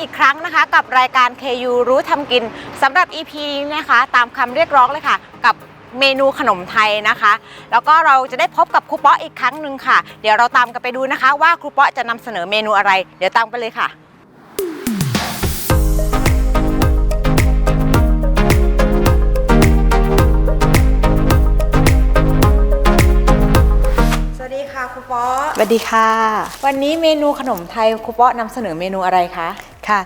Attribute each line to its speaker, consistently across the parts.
Speaker 1: อีกครั้งนะคะ กับรายการ KU รู้ทำกินสำหรับ EP นี้นะคะ ตามคำเรียกร้องเลยค่ะ กับเมนูขนมไทยนะคะ แล้วก็เราจะได้พบกับครูเปาะอีกครั้งหนึ่งค่ะ เดี๋ยวเราตามกันไปดูนะคะ ว่าครูเปาะจะนำเสนอเมนูอะไร เดี๋ยวตามไปเลยค่ะสวัสดีค่ะครูเปาะ
Speaker 2: สวัสดีค่ะ
Speaker 1: วันนี้เมนูขนมไทยครูเปาะนำเสนอเมนูอะไรคะ
Speaker 2: ค่ะ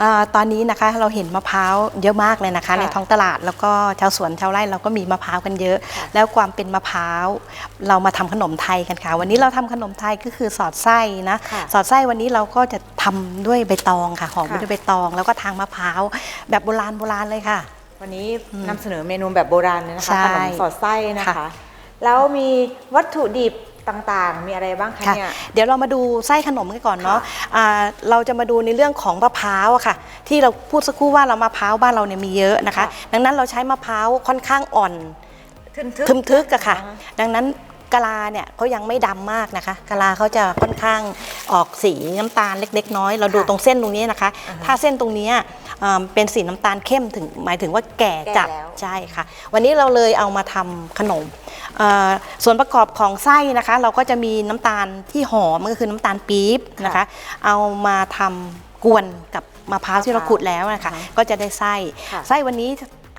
Speaker 2: เอ่อตอนนี้นะคะเราเห็นมะพร้าวเยอะมากเลยนะคะ
Speaker 1: ค่ะ
Speaker 2: ในท้องตลาดแล้วก็ชาวสวนชาวไร่เราก็มีมะพร้าวกันเยอะ
Speaker 1: ค่ะ
Speaker 2: แล้วความเป็นมะพร้าวเรามาทำขนมไทยกันค่ะ วันนี้เราทำขนมไทยก็คือสอดไส้นะ
Speaker 1: ค่ะ
Speaker 2: สอดไส้วันนี้เราก็จะทำด้วยใบตองค่ะหอมไป
Speaker 1: ค่ะ
Speaker 2: ด้วยใบตอง แล้วก็ทางมะพร้าวแบบโบราณโบราณเลยค่ะ
Speaker 1: วันนี้นำเสนอเมนูแบบโบราณเลยนะคะ
Speaker 2: ใช่
Speaker 1: ขนมสอดไส้นะคะ
Speaker 2: ค่ะแล้ว
Speaker 1: แล้วมีวัตถุดิบ ต่างๆ มีอะไรบ้างคะ
Speaker 2: ค่ะ
Speaker 1: เนี่ย
Speaker 2: เดี๋ยวเรามาดูไส้ขนมกันก่อนเนาะ
Speaker 1: ค่ะ
Speaker 2: อ่าเราจะมาดูในเรื่องของมะพร้าวอะค่ะ ที่เราพูดสักครู่ว่าเรามะพร้าวบ้านเราเนี่ยมีเยอะนะคะดังนั้นเราใช้มะพร้าวค่อนข้างอ่อน
Speaker 1: ทึนทึก
Speaker 2: ทึมทึกอะค่ะ
Speaker 1: อ่าฮ
Speaker 2: ดังนั้นกะลาเนี่ยเขายังไม่ดำมากนะคะกะลาเขาจะค่อนข้างออกสีน้ำตาลเล็ก ๆ น้อย เราดู
Speaker 1: ค่ะ
Speaker 2: ตรงเส้นตรงนี้นะคะ
Speaker 1: อ่าฮะ
Speaker 2: ถ้าเส้นตรงเนี้ย อ่าเป็นสีน้ำตาลเข้มถึงหมายถึงว่าแก่จัด
Speaker 1: แก่แล้ว
Speaker 2: ใช่ค่ะ วันนี้เราเลยเอามาทำขนมเอ่อส่วนประกอบของไส้นะคะ เราก็จะมีน้ำตาลที่หอมก็คือน้ำตาลปี๊บนะคะ เอามาทำกวนกับมะพร้าวที่เราขูดแล้วนะคะ
Speaker 1: อ่าฮะ
Speaker 2: ก็จะได้ไส้
Speaker 1: ค่ะ
Speaker 2: ไส้วันนี้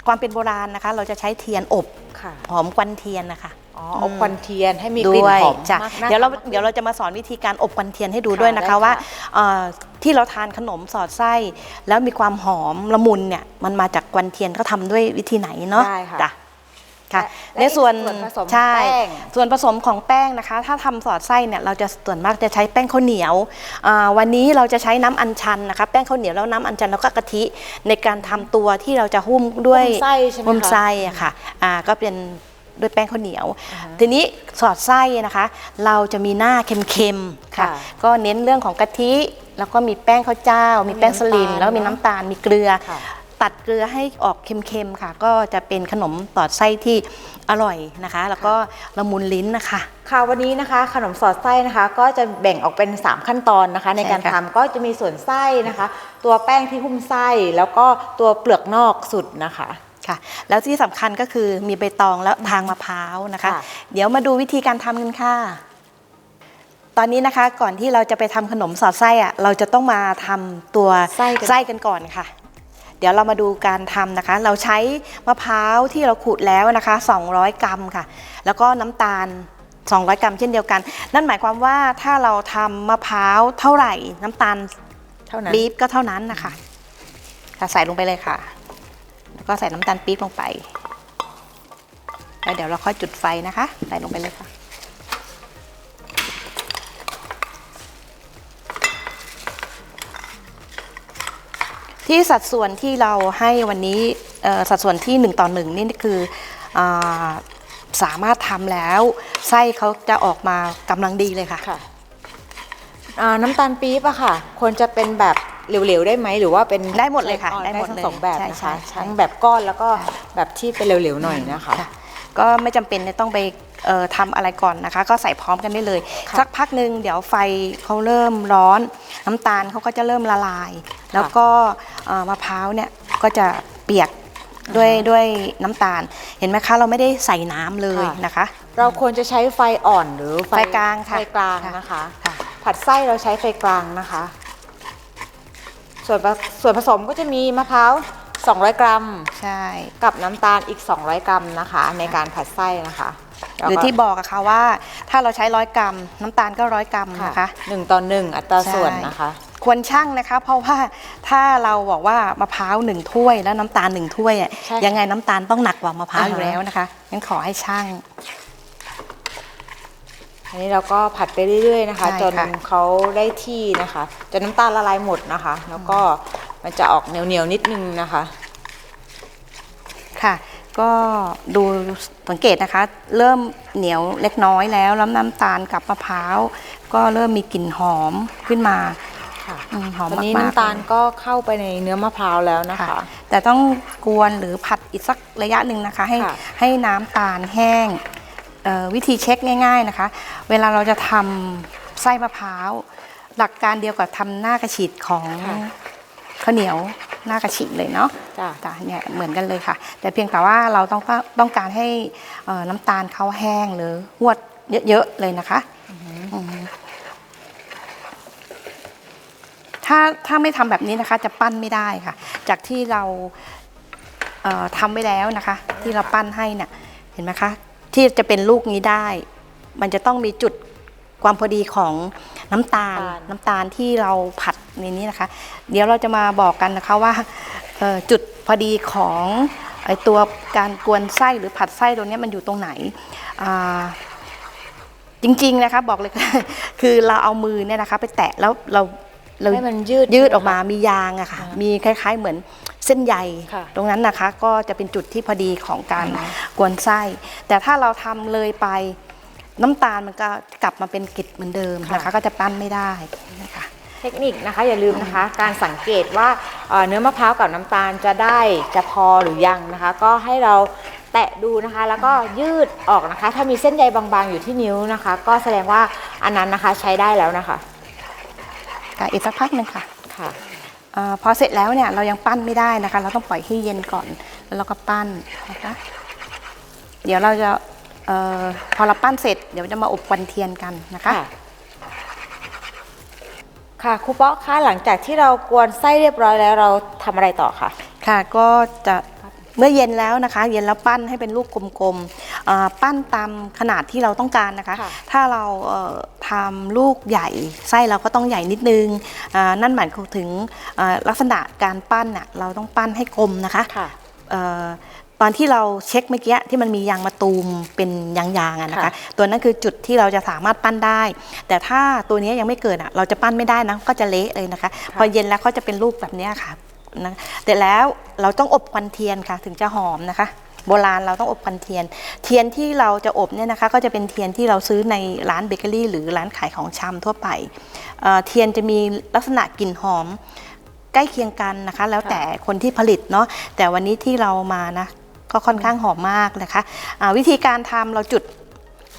Speaker 2: ความเป็นโบราณนะคะ เราจะใช้เทียนอบ
Speaker 1: ค่ะ
Speaker 2: หอมควันเทียนนะคะ
Speaker 1: อ๋อเอาควันเทียนให้มีกลิ่น
Speaker 2: ด้วย
Speaker 1: หอม
Speaker 2: จ้ะ
Speaker 1: มากน่
Speaker 2: เดี๋ยวเรา
Speaker 1: ทนมก
Speaker 2: เดี๋ยวเราจะมาสอนวิธีการอบควันเทียนให้ดู
Speaker 1: ค่ะ
Speaker 2: ด้วยนะคะ
Speaker 1: ได้ค่ะ
Speaker 2: ว่าเอ่อ ที่เราทานขนมสอดไส้ แล้วมีความหอมละมุนเนี่ยมันมาจากควันเทียนเขาทำด้วยวิธีไหนเนาะ
Speaker 1: ได้ค่ะ
Speaker 2: จ้ะค่ะ
Speaker 1: และ
Speaker 2: ในส่วน
Speaker 1: ส่วนผสม
Speaker 2: ใช่
Speaker 1: แป้ง
Speaker 2: ส่วนผสมของแป้งนะคะ ถ้าทำสอดไส้เนี่ยเราจะส่วนมากจะใช้แป้งข้าวเหนียวอ่าวันนี้เราจะใช้น้ำอัญชันนะคะแป้งข้าวเหนียวแล้วน้ำอัญชันแล้วก็กะทิในการทำตัวที่เราจะหุ้มด้วย
Speaker 1: หุ้มไส้ใช่ไหมคะ
Speaker 2: หุ้มไส้อะค่ะอ่าก็เป็น ด้วยแป้งข้าวเหนียว
Speaker 1: อ่าฮะ
Speaker 2: ทีนี้สอดไส้นะคะ เราจะมีหน้าเค็มๆค่ะ
Speaker 1: ค่ะ
Speaker 2: ก็เน้นเรื่องของกะทิ แล้วก็มีแป้งข้าวเจ้า มีแป้งสลิม
Speaker 1: มีน้ำตาล
Speaker 2: แล้วมีน้ำตาลมีเกลือ
Speaker 1: ค่ะ
Speaker 2: ตัดเกลือให้ออกเค็มๆค่ะ ก็จะเป็นขนมสอดไส้ที่อร่อยนะคะ แล้วก็ละมุนลิ้นนะคะ
Speaker 1: ค่ะวันนี้นะคะขนมสอดไส้นะคะ ก็จะแบ่งออกเป็น 3 ขั้นตอนนะคะ ในการ
Speaker 2: ใช่ค่ะ
Speaker 1: ทำก็จะมีส่วนไส้นะคะ ตัวแป้งที่หุ้มไส้แล้วก็ตัวเปลือกนอกสุดนะคะ
Speaker 2: ค่ะ แล้วที่สำคัญก็คือมีใบตองแล้วทางมะพร้าวนะคะ
Speaker 1: ค่ะ
Speaker 2: เดี๋ยวมาดูวิธีการทำกันค่ะ ตอนนี้นะคะก่อนที่เราจะไปทำขนมสอดไส้อะเราจะต้องมาทำตัว
Speaker 1: ไส้กัน
Speaker 2: ไส้กันก่อนค่ะ เดี๋ยวเรามาดูการทำนะคะ เราใช้มะพร้าวที่เราขูดแล้วนะคะ 200 กรัมค่ะ แล้วก็น้ำตาล200 กรัมเช่นเดียวกัน นั่นหมายความว่าถ้าเราทำมะพร้าวเท่าไหร่น้ำตาล
Speaker 1: เท่านั้น
Speaker 2: ปี๊บก็เท่านั้นนะคะค่ะใส่ลงไปเลยค่ะแล้ว ก็ใส่น้ำตาลปี๊บลงไป แล้วเดี๋ยวเราค่อยจุดไฟนะคะ ใส่ลงไปเลยค่ะ ที่สัดส่วนที่เราให้วันนี้สัดส่วนที่ 1 ต่อหนึ่งนี่คืออสามารถทำแล้ว ไส้เขาจะออกมากำลังดีเลยค่ะ
Speaker 1: คะน้ำตาลปี๊บอะค่ะ ควรจะเป็นแบบ เหลวๆได้ไหมหรือว่าเป็น
Speaker 2: ได้หมดเลยค่ะ
Speaker 1: อ๋อ
Speaker 2: ได้หมด
Speaker 1: ทั้ง
Speaker 2: เลย
Speaker 1: สองแบบ
Speaker 2: ใช่
Speaker 1: นะ
Speaker 2: ใช่
Speaker 1: คะ
Speaker 2: ใช่
Speaker 1: ทั้งแบบก้อนแล้วก็แบบที่เป็นเหลวๆหน่อยนะคะ
Speaker 2: ค่ะก็ไม่จำเป็นจะต้องไปเอ่อทำอะไรก่อนนะคะ ก็ใส่พร้อมกันได้เลย
Speaker 1: ค่ะ
Speaker 2: สักพักหนึ่งเดี๋ยวไฟเขาเริ่มร้อน น้ำตาลเขาก็จะเริ่มละลาย แล้วก็เอ่อมะพร้าวเนี่ยก็จะเปียกด้วยด้วยน้ำตาล เห็นไหมคะเราไม่ได้ใส่น้ำเลยนะคะ
Speaker 1: เราควรจะใช้ไฟอ่อนหรือ
Speaker 2: ไฟกลางค่ะ
Speaker 1: ไฟกลาง
Speaker 2: ค่ะ
Speaker 1: นะคะ
Speaker 2: ค่ะ
Speaker 1: ผัดไส้เราใช้ไฟกลางนะคะ ส่วนผส่วนผสมก็จะมีมะพร้าว 200 กรัม
Speaker 2: ใช่
Speaker 1: กับน้ำตาลอีก 200 กรัมนะคะ ในการผัดไส้นะคะ
Speaker 2: หรือที่บอกอะค่ะว่าถ้าเราใช้ร้อยกรัม น้ำตาลก็ร้อยกรัม
Speaker 1: ค่ะ
Speaker 2: นะคะ
Speaker 1: หนึ่งต่อหนึ่งอัตราส่วน
Speaker 2: ใช่
Speaker 1: นะคะ
Speaker 2: ควรชั่งนะคะ เพราะว่าถ้าเราบอกว่ามะพร้าวหนึ่งถ้วยแล้วน้ำตาลหนึ่งถ้วยอะ
Speaker 1: ใช่ค่ะ
Speaker 2: ยังไงน้ำตาลต้องหนักกว่ามะพร้าว
Speaker 1: อ่าฮะ
Speaker 2: อยู่แล้วนะคะงั้นขอให้ชั่ง
Speaker 1: อันนี้เราก็ผัดไปเรื่อยๆนะคะ
Speaker 2: ใช่
Speaker 1: จน
Speaker 2: ค่ะ
Speaker 1: เขาได้ที่นะคะ จนน้ำตาลละลายหมดนะคะ แล้วก็มันจะออกเหนียวๆนิดนึงนะคะ
Speaker 2: ค่ะ ก็ดูสังเกตนะคะ เริ่มเหนียวเล็กน้อยแล้วแล้วน้ำตาลกับมะพร้าวก็เริ่มมีกลิ่นหอมขึ้นมา
Speaker 1: ค่ะ
Speaker 2: อืมหอม
Speaker 1: ตอนนี้
Speaker 2: มากๆ
Speaker 1: น้ำตาล
Speaker 2: เลย
Speaker 1: ก็เข้าไปในเนื้อมะพร้าวแล้วนะคะ
Speaker 2: ค่ะแต่ต้องกวนหรือผัดอีกสักระยะหนึ่งนะคะ ให้
Speaker 1: ค่ะ
Speaker 2: ให้น้ำตาลแห้งเอ่อ วิธีเช็คง่าย ๆนะคะ เวลาเราจะทำไส้มะพร้าว หลักการเดียวกับทำหน้ากระฉีดของ
Speaker 1: ค่ะ
Speaker 2: ข้าวเหนียวหน้ากระฉีดเลยเนาะ
Speaker 1: จ้ะ
Speaker 2: จ้ะเนี่ยเหมือนกันเลยค่ะ แต่เพียงแต่ว่าเราต้องต้องการให้เอ่อน้ำตาลเขาแห้งหรือหวดเยอะๆเลยนะคะอืมถ้าถ้าไม่ทำแบบนี้นะคะ จะปั้นไม่ได้ค่ะ จากที่เราเอ่อทำไว้แล้วนะคะ ที่เราปั้นให้เนี่ยเห็นไหมคะ ที่จะเป็นลูกนี้ได้ มันจะต้องมีจุดความพอดีของน้ำตาล
Speaker 1: น้ำตาล
Speaker 2: น้ำตาลที่เราผัดในนี้นะคะ เดี๋ยวเราจะมาบอกกันนะคะว่าเอ่อจุดพอดีของไอตัวการกวนไส้หรือผัดไส้ตรงเนี้ยมันอยู่ตรงไหนอ่าจริงๆนะคะบอกเลยคือเราเอามือเนี่ยนะคะ ไปแตะแล้วเราเรา
Speaker 1: ให้มันยืด
Speaker 2: ยืดออกมามียางอะค่ะ มีคล้าย ๆ เหมือนเส้นใย
Speaker 1: ค่ะ
Speaker 2: ตรงนั้นนะคะก็จะเป็นจุดที่พอดีของการ
Speaker 1: อ่าฮะ
Speaker 2: กวนไส้ แต่ถ้าเราทำเลยไปน้ำตาลมันก็กลับมาเป็นกริดเหมือนเดิมนะคะก็จะปั้นไม่ได้นะคะ
Speaker 1: เทคนิคนะคะอย่าลืมนะคะ การสังเกตว่าเอ่อเนื้อมะพร้าวกับน้ำตาลจะได้จะพอหรือยังนะคะ ก็ให้เราแตะดูนะคะ แล้วก็ยืดออกนะคะ ถ้ามีเส้นใยบางๆอยู่ที่นิ้วนะคะ ก็แสดงว่าอันนั้นนะคะใช้ได้แล้วนะคะ
Speaker 2: ค่ะอีกสักพักหนึ่งค่ะ
Speaker 1: ค่ะ
Speaker 2: อาพอเสร็จแล้วเนี่ยเรายังปั้นไม่ได้นะคะ เราต้องปล่อยให้เย็นก่อนแล้วเราก็ปั้นนะคะเดี๋ยวเราจะเออพอเราปั้นเสร็จเดี๋ยวจะมาอบควันเทียนกันนะคะ
Speaker 1: ค่ะค่ะครูเป๊อกคะหลังจากที่เรากวนไส้เรียบร้อยแล้วเราทำอะไรต่อคะ
Speaker 2: ค่ะ ก็จะ เมื่อเย็นแล้วนะคะ เย็นแล้วปั้นให้เป็นลูกกลมๆอ่าปั้นตามขนาดที่เราต้องการนะคะ
Speaker 1: ค่ะ
Speaker 2: ถ้าเราเอ่อทำลูกใหญ่ไส้เราก็ต้องใหญ่นิดนึงอ่านั่นหมายถึงอ่าลักษณะการปั้นน่ะเราต้องปั้นให้กลมนะคะ
Speaker 1: ค่ะ
Speaker 2: เอ่อตอนที่เราเช็คเมื่อกี้ที่มันมียางมะตูมเป็นยางๆอะนะคะ
Speaker 1: ค่ะ
Speaker 2: ตัวนั้นคือจุดที่เราจะสามารถปั้นได้ แต่ถ้าตัวนี้ยังไม่เกิดอะเราจะปั้นไม่ได้นะก็จะเละเลยนะคะ พอเย็นแล้วก็จะเป็นรูปแบบเนี้ยค่ะ นะแต่แล้วเราต้องอบควันเทียนค่ะ ถึงจะหอมนะคะ โบราณเราต้องอบควันเทียน เทียนที่เราจะอบเนี่ยนะคะ ก็จะเป็นเทียนที่เราซื้อในร้านเบเกอรี่ หรือร้านขายของชำทั่วไปเเทียนจะมีลักษณะกลิ่นหอมใกล้เคียงกันนะคะ แล้วแต่คนที่ผลิตเนาะแต่วันนี้ที่เรามานะก็ค่อนข้างหอมมากนะคะอ่าวิธีการทำเราจุด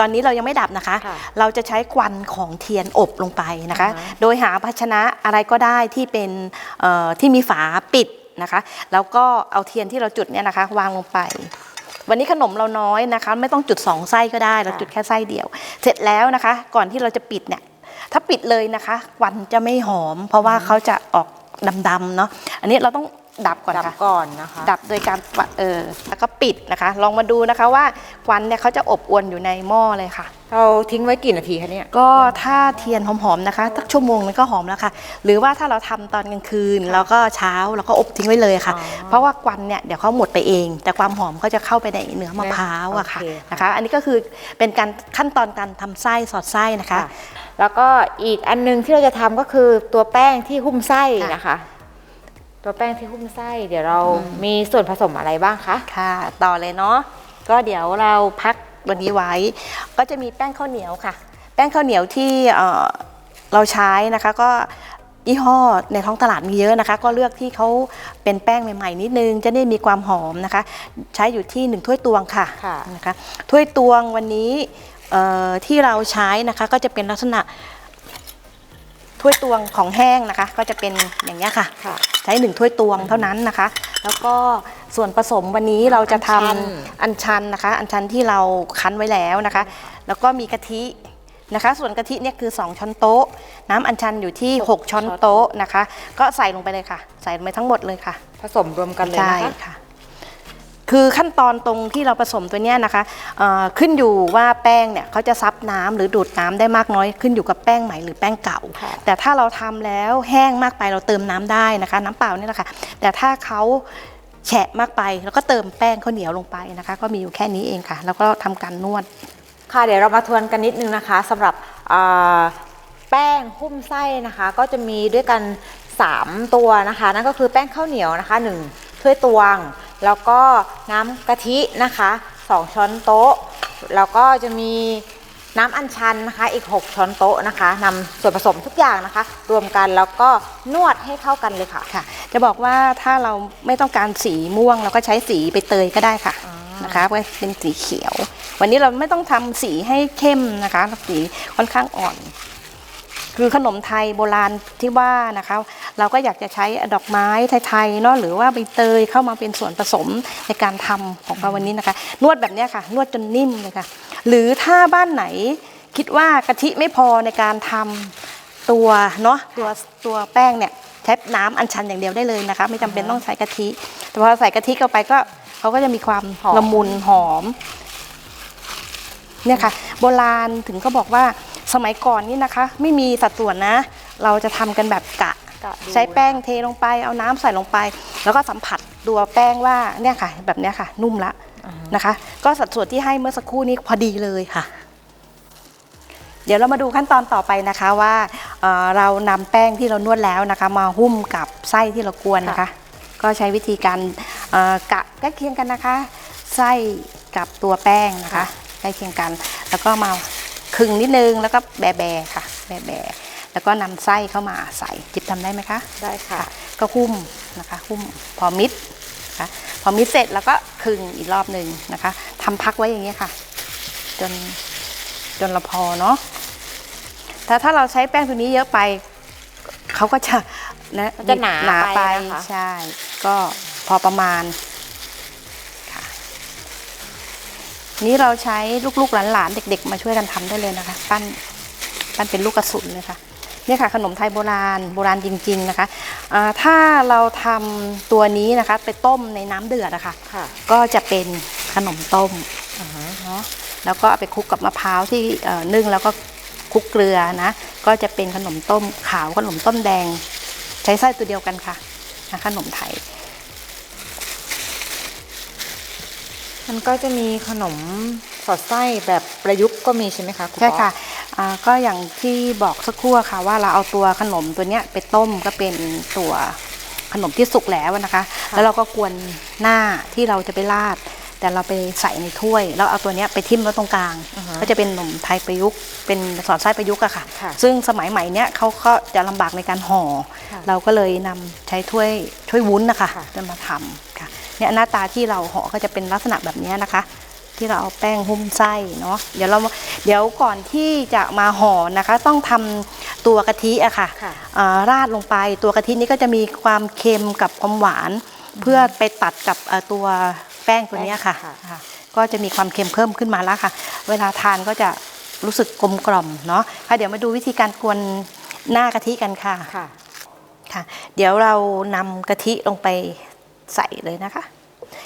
Speaker 2: ตอนนี้เรายังไม่ดับนะคะ
Speaker 1: ค่ะ
Speaker 2: เราจะใช้ควันของเทียนอบลงไปนะคะ
Speaker 1: อ่าฮะ
Speaker 2: โดยหาภาชนะอะไรก็ได้ที่เป็นเอ่อที่มีฝาปิดนะคะ แล้วก็เอาเทียนที่เราจุดเนี่ยนะคะ วางลงไป วันนี้ขนมเราน้อยนะคะ ไม่ต้องจุดสองไส้ก็ได้ เราจุดแค่ไส้เดียว เสร็จแล้วนะคะ ก่อนที่เราจะปิดเนี่ย ถ้าปิดเลยนะคะควันจะไม่หอม เพราะว่าเขาจะออกดำๆเนาะอันนี้เราต้อง ดับก่อน
Speaker 1: ดับ
Speaker 2: ค่ะ
Speaker 1: ก่อนนะคะ
Speaker 2: ดับโดยการปะเออแล้วก็ปิดนะคะ ลองมาดูนะคะว่าควันเนี่ยเขาจะอบอวนอยู่ในหม้อเลยค่ะ
Speaker 1: เราทิ้งไว้กี่นาทีคะเนี่ย
Speaker 2: ก็ถ้าเทียนหอมๆนะคะสักชั่วโมงนึงก็หอมแล้วค่ะ หรือว่าถ้าเราทำตอนกลางคืนแล้วก็เช้าเราก็อบทิ้งไว้เลยค่ะ
Speaker 1: อ๋อ
Speaker 2: เพราะว่าควันเนี่ยเดี๋ยวเขาหมดไปเอง แต่ความหอมก็จะเข้าไปในเนื้อมะพร้าวอะค่ะ
Speaker 1: โอเค
Speaker 2: นะคะ อันนี้ก็คือเป็นการขั้นตอนการทำไส้สอดไส้นะคะ
Speaker 1: ค่ะแล้วก็อีกอันนึงที่เราจะทำก็คือตัวแป้งที่หุ้มไส้
Speaker 2: ค่ะ
Speaker 1: นะคะ ตัวแป้งที่หุ้มไส้เดี๋ยวเรามีส่วนผสมอะไรบ้างคะ
Speaker 2: ค่ะ ต่อเลยเนาะก็เดี๋ยวเราพักวันนี้ไว้ ก็จะมีแป้งข้าวเหนียวค่ะ แป้งข้าวเหนียวที่เอ่อเราใช้นะคะก็ยี่ห้อในท้องตลาดมีเยอะนะคะ ก็เลือกที่เขาเป็นแป้งใหม่ๆนิดนึง จะได้มีความหอมนะคะ ใช้อยู่ที่หนึ่งถ้วยตวงค่ะ
Speaker 1: ค่ะ
Speaker 2: นะคะถ้วยตวงวันนี้เอ่อที่เราใช้นะคะก็จะเป็นลักษณะ ถ้วยตวงของแห้งนะคะ ก็จะเป็นอย่างนี้ยค่ะ
Speaker 1: ค่ะ
Speaker 2: ใช้หนึ่งถ้วยตวงเท่านั้นนะคะ แล้วก็ส่วนผสมวันนี้เราจะท
Speaker 1: อัญชันำ
Speaker 2: อัญชันนะคะ อัญชันที่เราคั้นไว้แล้วนะคะ แล้วก็มีกะทินะคะ ส่วนกะทิเนี่ยคือ 2 ช้อนโต๊ะ น้ำอัญชันอยู่ที่ 6 ช้อนโต๊ะนะคะ ก็ใส่ลงไปเลยค่ะ ใส่ลงไปทั้งหมดเลยค่ะ
Speaker 1: ผสมรวมกันเลย
Speaker 2: ใช่
Speaker 1: นะคะ
Speaker 2: ค่ะคือขั้นตอนตรงที่เราผสมตัวเนี้ยนะคะเอ่อขึ้นอยู่ว่าแป้งเนี่ยเขาจะซับน้ำหรือดูดน้ำได้มากน้อยขึ้นอยู่กับแป้งใหม่หรือแป้งเก่า
Speaker 1: ค่ะ
Speaker 2: แต่ถ้าเราทำแล้วแห้งมากไปเราเติมน้ำได้นะคะ น้ำเปล่านี่แหละค่ะแต่ถ้าเขาแฉะมากไป แล้วก็เติมแป้งข้าวเหนียวลงไปนะคะ ก็มีอยู่แค่นี้เองค่ะ แล้วก็ทำการนวด
Speaker 1: ค่ะเดี๋ยวเรามาทวนกันนิดนึงนะคะสำหรับอ่าแป้งหุ้มไส้นะคะ ก็จะมีด้วยกัน 3 ตัวนะคะ นั่นก็คือแป้งข้าวเหนียวนะคะ 1 ถ้วยตวง แล้วก็น้ำกะทินะคะ2ช้อนโต๊ะ แล้วก็จะมีน้ำอัญชันนะคะอีก 6 ช้อนโต๊ะนะคะนำส่วนผสมทุกอย่างนะคะ รวมกันแล้วก็นวดให้เข้ากันเลยค่ะ
Speaker 2: ค่ะ จะบอกว่าถ้าเราไม่ต้องการสีม่วง เราก็ใช้สีใบเตยก็ได้ค่ะ
Speaker 1: อ่าน
Speaker 2: นะคะก็เป็นสีเขียว วันนี้เราไม่ต้องทำสีให้เข้มนะคะสีค่อนข้างอ่อน คือขนมไทยโบราณที่ว่านะคะ เราก็อยากจะใช้ดอกไม้ไทยๆเนาะหรือว่าใบเตยเข้ามาเป็นส่วนผสมในการทำของเราวันนี้นะคะ นวดแบบเนี้ยค่ะ นวดจนนิ่มเลยค่ะ หรือถ้าบ้านไหนคิดว่ากะทิไม่พอในการทำตัวเนาะตัวตัวแป้งเนี่ยใช้น้ำอัญชันอย่างเดียวได้เลยนะคะ ไม่จำเป็นต้องใส่กะทิ แต่พอใส่กะทิเข้าไปก็เขาก็จะมีความ
Speaker 1: หอม
Speaker 2: ละมุนหอม เนี่ยค่ะโบราณถึงก็บอกว่าสมัยก่อนนี่นะคะ ไม่มีสัดส่วนนะ เราจะทำกันแบบกะ
Speaker 1: กะดู
Speaker 2: ใช้แป้งเทลงไปเอาน้ำใส่ลงไป แล้วก็สัมผัสตัวแป้งว่าเนี่ยค่ะ แบบเนี้ยค่ะ นุ่มละนะคะ ก็สัดส่วนที่ให้เมื่อสักครู่นี้พอดีเลยค่ะ เดี๋ยวเรามาดูขั้นตอนต่อไปนะคะว่าเอ่อเรานำแป้งที่เรานวดแล้วนะคะ มาหุ้มกับไส้ที่เรากวนนะคะ ก็ใช้วิธีการเอ่อกะใกล้เคียงกันนะคะ ไส้กับตัวแป้งนะคะ ใกล้เคียงกัน แล้วก็มาครึ่งนิดนึงแล้วก็แบะแบะค่ะ แบะแบะแล้วก็นำไส้เข้ามาใส่จิบทำได้ไหมคะ
Speaker 1: ได้ค่ะ
Speaker 2: ก็หุ้มนะคะหุ้มพอมิดนะคะพอมิดเสร็จแล้วก็คลึงอีกรอบหนึ่งนะคะทำพักไว้อย่างนี้ยค่ะ จนจนเราพอเนาะแต่ถ้าเราใช้แป้งตัวนี้เยอะไปเขาก็จะนะ
Speaker 1: มันจะหนา
Speaker 2: หนาไป
Speaker 1: ไปนะคะ
Speaker 2: ใช่ ก็พอประมาณ นี้เราใช้ลูกๆหลานๆเด็ก ๆ มาช่วยกันทำได้เลยนะคะ ปั้นปั้นเป็นลูกกระสุนเลยค่ะเนี่ยค่ะขนมไทยโบราณโบราณจริง ๆนะคะอ่าถ้าเราทำตัวนี้นะคะ ไปต้มในน้ำเดือดอะค่ะ
Speaker 1: ค่ะ
Speaker 2: ก็จะเป็นขนมต้มเนาะแล้วก็เอาไปคลุกกับมะพร้าวที่เอ่อนึ่งแล้วก็คลุกเกลือนะก็จะเป็นขนมต้มขาวขนมต้มแดง ใช้ไส้ตัวเดียวกันค่ะนะขนมไทย
Speaker 1: มันก็จะมีขนมสอดไส้แบบประยุกต์ก็มีใช่ไหมคะณ
Speaker 2: ใช่
Speaker 1: ป๊อ
Speaker 2: ค่ะอ่าก็อย่างที่บอกสักครู่อะค่ะว่าเราเอาตัวขนมตัวเนี้ยไปต้มก็เป็นตัวขนมที่สุกแล้วนะคะ แล้วเราก็กวนหน้าที่เราจะไปราด แต่เราไปใส่ในถ้วย แล้วเอาตัวเนี้ยไปทิ่มไว้ตรงกลาง
Speaker 1: อ่าฮะ
Speaker 2: ก็จะเป็นขนมไทยประยุกต์ เป็นสอดไส้ประยุกต์อะค่ะ
Speaker 1: ค่ะ
Speaker 2: ซึ่งสมัยใหม่เนี้ยเขาก็จะลำบากในการห่อ
Speaker 1: ค่ะ
Speaker 2: เราก็เลยนำใช้ถ้วยถ้วยวุ้นนะคะ
Speaker 1: ค่ะ
Speaker 2: จะมาทำค่ะ เนี่ยหน้าตาที่เราห่อก็จะเป็นลักษณะแบบเนี้ยนะคะ ที่เราเอาแป้งหุ้มไส้เนาะเดี๋ยวเรามาเดี๋ยวก่อนที่จะมาห่อนะคะ ต้องทำตัวกะทิอะค่ะ
Speaker 1: ค่ะ
Speaker 2: อ่าราดลงไปตัวกะทินี้ก็จะมีความเค็มกับความหวาน เพื่อไปตัดกับเอ่อตัวแป้งตัวเนี้ยค่ะ
Speaker 1: แป้งค่ะ
Speaker 2: ค่ะ ก็จะมีความเค็มเพิ่มขึ้นมาแล้วค่ะ เวลาทานก็จะรู้สึกกลมกล่อมเนาะค่ะเดี๋ยวมาดูวิธีการกวนหน้ากะทิกันค่ะ
Speaker 1: ค่ะ
Speaker 2: ค่ะเดี๋ยวเรานำกะทิลงไป ใส่เลยนะคะ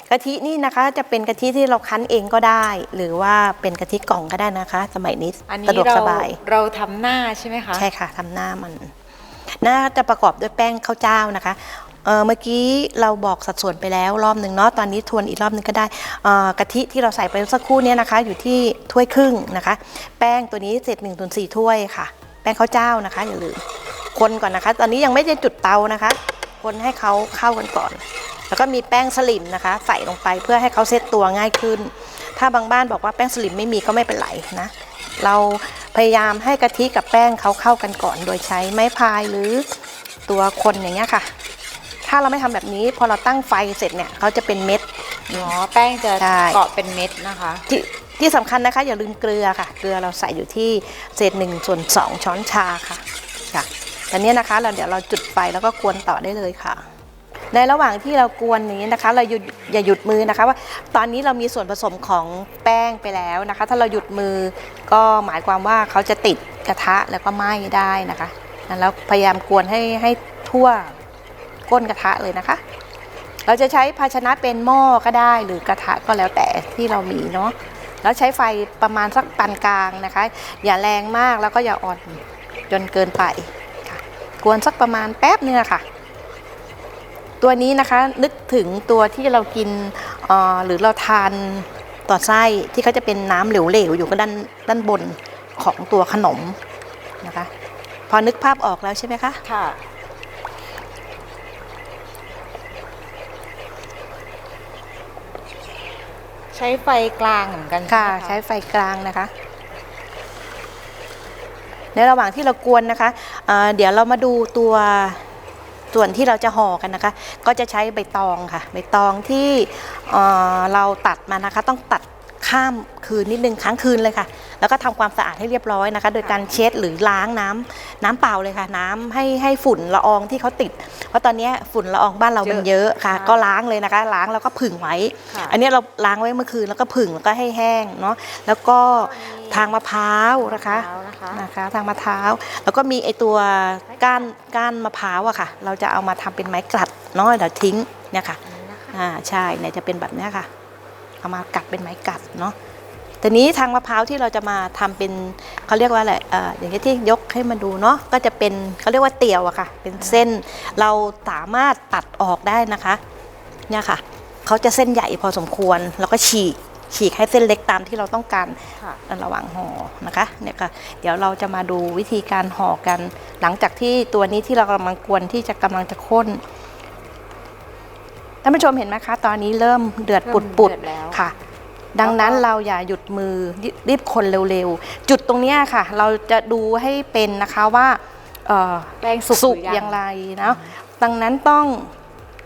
Speaker 2: กะทินี่นะคะจะเป็นกะทิที่เราคั้นเองก็ได้ หรือว่าเป็นกะทิกล่องก็ได้นะคะ สมัยนี้
Speaker 1: อันนี้
Speaker 2: สะดวก
Speaker 1: เรา
Speaker 2: สบาย
Speaker 1: เราทำหน้าใช่ไหมคะ
Speaker 2: ใช่ค่ะทำหน้ามันหน้าจะประกอบด้วยแป้งข้าวเจ้านะคะเอ่อเมื่อกี้เราบอกสัดส่วนไปแล้วรอบหนึ่งเนาะตอนนี้ทวนอีกรอบหนึ่งก็ได้เอ่อกะทิที่เราใส่ไปสักครู่เนี้นะคะ อยู่ที่ถ้วยครึ่งนะคะ แป้งตัวนี้เศษหนึ่งส่วนสี่ถ้วยค่ะ แป้งข้าวเจ้านะคะอย่าลืมคนก่อนนะคะ ตอนนี้ยังไม่ได้จุดเตานะคะ คนให้เขาเข้ากันก่อน แล้วก็มีแป้งสลิมนะคะ ใส่ลงไปเพื่อให้เขาเซตตัวง่ายขึ้น ถ้าบางบ้านบอกว่าแป้งสลิมไม่มีก็ไม่เป็นไรนะ เราพยายามให้กะทิกับแป้งเขาเข้ากันก่อน โดยใช้ไม้พายหรือตัวคนอย่างเงี้ยค่ะ ถ้าเราไม่ทำแบบนี้พอเราตั้งไฟเสร็จเนี่ยเขาจะเป็นเม็ด
Speaker 1: อ๋อแป้งจะ
Speaker 2: ใช่
Speaker 1: เกาะเป็นเม็ดนะคะ
Speaker 2: ที่ที่สำคัญนะคะอย่าลืมเกลือค่ะ เกลือเราใส่อยู่ที่เศษหนึ่งส่วนสองช้อนชาค่ะค่ะตอนนี้นะคะเราเดี๋ยวเราจุดไฟแล้วก็กวนต่อได้เลยค่ะ ในระหว่างที่เรากวนนี้นะคะ เราหยุดอย่าหยุดมือนะคะว่าตอนนี้เรามีส่วนผสมของแป้งไปแล้วนะคะ ถ้าเราหยุดมือก็หมายความว่าเขาจะติดกระทะแล้วก็ไหม้ได้นะคะแล้วพยายามกวนให้ให้ทั่วก้นกระทะเลยนะคะ เราจะใช้ภาชนะเป็นหม้อก็ได้หรือกระทะก็แล้วแต่ที่เรามีเนาะแล้วใช้ไฟประมาณสักปานกลางนะคะ อย่าแรงมากแล้วก็อย่าอ่อนจนเกินไปค่ะกวนสักประมาณแป๊บเนึงอค่ะ ตัวนี้นะคะนึกถึงตัวที่เรากินเอ่อหรือเราทานต่อไส้ที่เขาจะเป็นน้ำเหลวๆอยู่ก็ด้านด้านบนของตัวขนมนะคะ พอนึกภาพออกแล้วใช่ไหมคะ
Speaker 1: ค่ะ ใช้ไฟกลางเหมือนกัน
Speaker 2: ค่ะ
Speaker 1: ไหม
Speaker 2: ใช้ไฟกลางนะคะในระหว่างที่เรากวนนะคะเอ่อเดี๋ยวเรามาดูตัว ส่วนที่เราจะห่อกันนะคะ ก็จะใช้ใบตองค่ะ ใบตองที่เเราตัดมานะคะ ต้องตัด ข้ามคืนนิดนึงค้างคืนเลยค่ะ แล้วก็ทำความสะอาดให้เรียบร้อยนะคะ โดยการเช็ดหรือล้างน้ำน้ำเปล่าเลยค่ะ น้ำให้ให้ฝุ่นละอองที่เขาติด เพราะตอนเนี้ยฝุ่นละอองบ้านเรามันเยอะค่ะ ก็ล้างเลยนะคะ ล้างแล้วก็ผึ่งไว้
Speaker 1: ค่ะ
Speaker 2: อันนี้เราล้างไว้เมื่อคืนแล้วก็ผึ่งแล้วก็ให้แห้งเนาะแล้วก็ทางมะพร้าวนะคะ
Speaker 1: นะคะ
Speaker 2: นะคะทางมะพร้าวแล้วก็มีไอตัวก้านก้านมะพร้าวอะค่ะ เราจะเอามาทำเป็นไม้กลัดเนาะเดี๋ยวทิ้งเนี่ยค่ะอ่าใช่เนี่ยจะเป็นแบบเนี้ยค่ะ เอามากัดเป็นไม้กัดเนาะแต่นี้ทางมะพร้าวที่เราจะมาทำเป็นเขาเรียกว่าอะไรเอ่ออย่างที่ยกให้มาดูเนาะก็จะเป็นเขาเรียกว่าเตี่ยวอะค่ะ เป็นเส้นเราสามารถตัดออกได้นะคะเนี่ยค่ะเขาจะเส้นใหญ่พอสมควร แล้วก็ฉีกฉีกให้เส้นเล็กตามที่เราต้องการ
Speaker 1: ค่ะ
Speaker 2: ระหว่างห่อนะคะเนี่ยค่ะเดี๋ยวเราจะมาดูวิธีการห่อกัน หลังจากที่ตัวนี้ที่เรากำลังกวนที่จะกำลังจะข้น ท่านผู้ชมเห็นไหมคะ ตอนนี้เริ่มเดือด
Speaker 1: เริ่
Speaker 2: ปุ
Speaker 1: ม
Speaker 2: ดปุด
Speaker 1: เดือดแล้ว
Speaker 2: ค่ะ ดังนั้น
Speaker 1: แล้วก็
Speaker 2: เราอย่าหยุดมือรีรีบคนเร็วๆ จุดตรงเนี้ยค่ะ เราจะดูให้เป็นนะคะว่าเอ่อ
Speaker 1: แป้งสุก
Speaker 2: สุก
Speaker 1: หรือยัง
Speaker 2: อย่างไรนะดังนั้นต้อง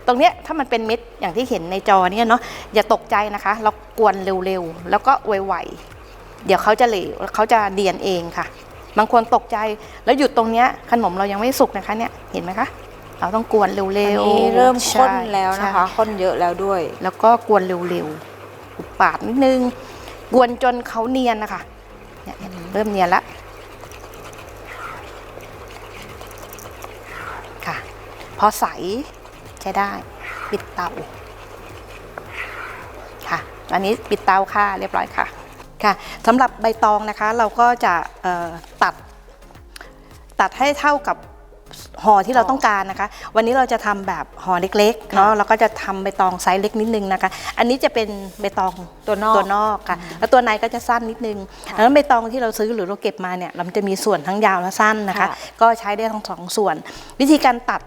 Speaker 2: ตรงเนี้ยถ้ามันเป็นเม็ดอย่างที่เห็นในจอเนี่ยเนาะอย่าตกใจนะคะ เรากวนเร็วๆ แล้วก็ไวๆเดี๋ยวเขาจะเหลวเขาจะเดียนเองค่ะ บางคนตกใจแล้วหยุดตรงเนี้ยขนมเรายังไม่สุกนะคะเนี่ยเห็นไหมคะ เราต้องกวนเร็ว
Speaker 1: อัน
Speaker 2: ๆ
Speaker 1: นี้เริ่มข้น
Speaker 2: ใช่
Speaker 1: แล้วนะคะ
Speaker 2: ใช่
Speaker 1: ข้นเยอะแล้วด้วย
Speaker 2: แล้วก็กวนเร็วๆอุดปาดนิดนึง กวนจนเขาเนียนนะคะเนี่ยเนี่ยเริ่มเนียนแล้วค่ะ พอใสใช้ได้ ปิดเตาค่ะอันนี้ปิดเตาค่ะเรียบร้อยค่ะค่ะสำหรับใบตองนะคะ เราก็จะเอ่อตัด ตัดให้เท่ากับ ห่อที่เราต้องการนะคะ วันนี้เราจะทำแบบห่อเล็กๆเนาะแล้วก็จะทำใบตองไซส์เล็กนิดนึงนะคะ อันนี้จะเป็นใบตอง
Speaker 1: ตัวนอก
Speaker 2: ตัวนอกค่ะ แล้วตัวในก็จะสั้นนิดนึงดังนั้นใบตองที่เราซื้อหรือเราเก็บมาเนี่ยเราจะมีส่วนทั้งยาวและสั้นนะคะ
Speaker 1: ค่ะ
Speaker 2: ก็ใช้ได้ทั้งสองส่วน วิธีการตัด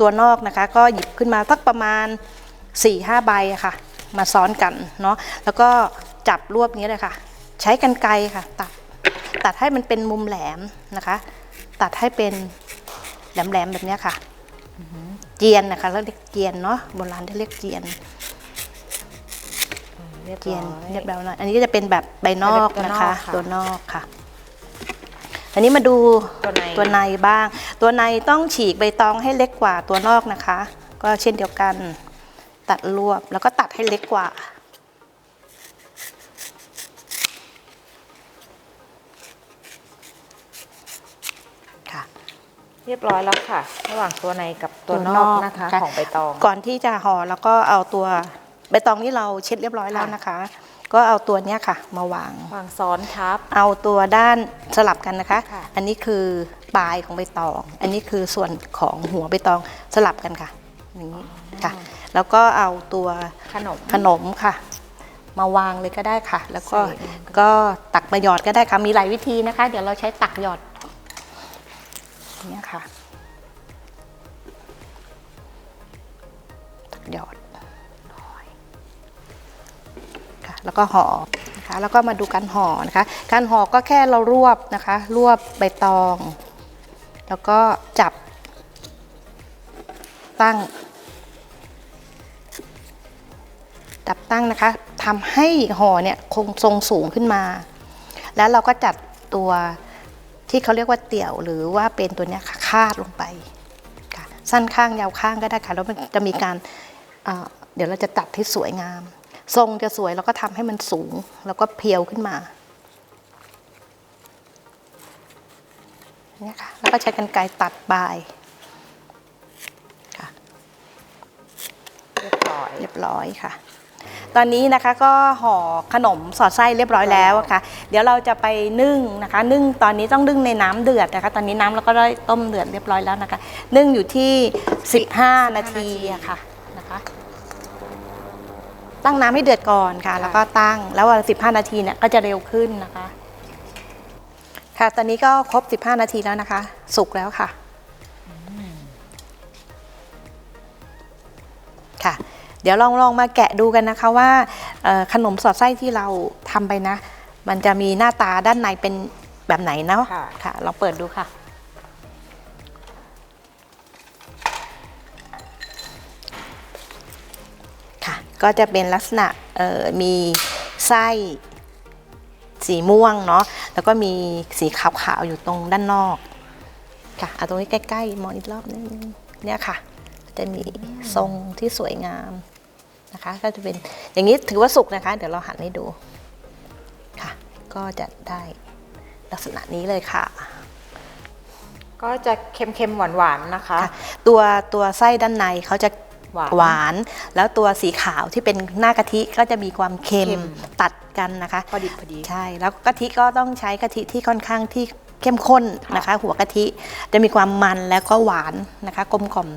Speaker 2: ตัวนอกนะคะ ก็หยิบขึ้นมาสักประมาณ4ี่ห้าใบอะค่ะ มาซ้อนกันเนาะแล้วก็จับรวบนี้เลยค่ะ ใช้กันไกรค่ะ ตัดตัดให้มันเป็นมุมแหลมนะคะ ตัดให้เป็น แหลมๆแบบเนี้ยค่ะเจียนนะคะแล้วเรียกเจียนเนาะโบราณจะเรียกเจียน
Speaker 1: เรียบ
Speaker 2: เจีย
Speaker 1: ร้
Speaker 2: น
Speaker 1: อย
Speaker 2: เรียบร้อยแล้วอันนี้ก็จะเป็นแบบใบนอก
Speaker 1: ตัวนอก
Speaker 2: นะคะ
Speaker 1: ค่ะ
Speaker 2: ตัวนอกค่ะ อันนี้มาดู
Speaker 1: ตัวใน
Speaker 2: ตัวในบ้าง ตัวในต้องฉีกใบตองให้เล็กกว่าตัวนอกนะคะ ก็เช่นเดียวกัน ตัดรวบแล้วก็ตัดให้เล็กกว่า
Speaker 1: เรียบร้อยแล้วค่ะ ระหว่างตัวในกับตัวนอกนะคะ ของใบตอง
Speaker 2: ก่อนที่จะห่อแล้วก็เอาตัวใบตองนี่เราเช็ดเรียบร้อยแล้วนะคะ ก็เอาตัวเนี้ยค่ะ มาวาง
Speaker 1: วางซ้อนทับ
Speaker 2: เอาตัวด้านสลับกันนะคะ
Speaker 1: ค่ะ
Speaker 2: อันนี้คือปลายของใบตอง อันนี้คือส่วนของหัวใบตองสลับกันค่ะอย่างนี้ค่ะ แล้วก็เอาตัว
Speaker 1: ขนม
Speaker 2: ขนมค่ะ มาวางเลยก็ได้ค่ะ แล้วก็
Speaker 1: ใส่
Speaker 2: ก็ตักมาหยอดก็ได้ค่ะมีหลายวิธีนะคะ เดี๋ยวเราใช้ตักหยอดอย่าง นี้ยค่ะหยอดค่ะแล้วก็ห่อนะคะแล้วก็มาดูการห่อนะคะ การห่อก็แค่เรารวบนะคะ รวบใบตอง แล้วก็จับ ตั้ง จับตั้งนะคะทำให้ห่อเนี่ยคงทรงสูงขึ้นมา แล้วเราก็จัดตัว ที่เขาเรียกว่าเตี่ยว หรือว่าเป็นตัวเนี้ยค่ะคาดลงไปค่ะสั้นข้างยาวข้างก็ได้ค่ะแล้วมันจะมีการเอ่อเดี๋ยวเราจะตัดที่สวยงาม ทรงจะสวยแล้วก็ทำให้มันสูง แล้วก็เพรียวขึ้นมาเนี่ยค่ะแล้วก็ใช้กรรไกรตัดปลายค่ะ
Speaker 1: เรียบร้อย
Speaker 2: เรียบร้อยค่ะ ตอนนี้นะคะก็ห่อขนมสอดไส้เรียบร้อยแล้วอะค่ะ เดี๋ยวเราจะไปนึ่งนะคะ นึ่งตอนนี้ต้องนึ่งในน้ำเดือดนะคะ ตอนนี้น้ำเราก็ได้ต้มเดือดเรียบร้อยแล้วนะคะ นึ่งอยู่ที่ 15 นาทีอะค่ะนะคะตั้งน้ำให้เดือดก่อนค่ะ แล้วก็ตั้งแล้ววัน15นาทีเนี่ยก็จะเร็วขึ้นนะคะ ค่ะตอนนี้ก็ครบ15นาทีแล้วนะคะ สุกแล้วค่ะค่ะ เดี๋ยวลองลองมาแกะดูกันนะคะว่าเอ่อขนมสอดไส้ที่เราทำไปนะ มันจะมีหน้าตาด้านในเป็นแบบไหนเนาะ
Speaker 1: ค่ะ
Speaker 2: ค่ะลองเปิดดูค่ะ ค่ะ ก็จะเป็นลักษณะเอ่อมีไส้สีม่วงเนาะแล้วก็มีสีขาวๆอยู่ตรงด้านนอกค่ะเอาตรงนี้ใกล้ๆมองอีกรอบนึงเนี่ยค่ะ จะมีทรงที่สวยงามนะคะ ก็จะเป็นอย่างนี้ถือว่าสุกนะคะ เดี๋ยวเราหันให้ดูค่ะ ก็จะได้ลักษณะนี้เลยค่ะ
Speaker 1: ก็จะเค็มๆหวานๆนะคะ
Speaker 2: ค่ะตัวตัวไส้ด้านในเขาจะ
Speaker 1: หวาน
Speaker 2: หวานแล้วตัวสีขาวที่เป็นหน้ากะทิก็จะมีความเค็ม
Speaker 1: เค็ม
Speaker 2: ตัดกันนะคะ
Speaker 1: พอดีพอดี
Speaker 2: ใช่ แล้วกะทิก็ต้องใช้กะทิที่ค่อนข้างที่เข้มข้นนะคะ หัวกะทิจะมีความมันแล้วก็หวานนะคะ กลมกล่อม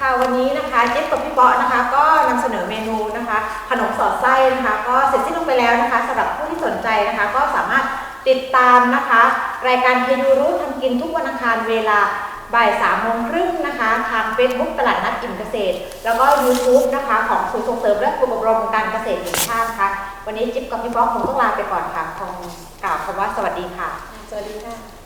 Speaker 1: ค่ะวันนี้นะคะเจ๊กับพี่เป๊ะนะคะ ก็นำเสนอเมนูนะคะ ขนมสอดไส้นะคะ ก็เสร็จสิ้นลงไปแล้วนะคะสำหรับผู้ที่สนใจนะคะ ก็สามารถติดตามนะคะ รายการเคยูรู้ทำกินทุกวันอังคารเวลาบ่ายสามโมงครึ่งนะคะ ทาง Facebook ตลาดนัดอิ่มเกษตร แล้วก็ YouTube นะคะ ของศูนย์ส่งเสริมและฝึกอบรมการเกษตรแห่งชาติค่ะวันนี้จิ๊บกับพี่ป๊อกคงต้องลาไปก่อนค่ะคงกล่าวคำว่าสวัสดีค่ะ
Speaker 2: สวัสดีค่ะ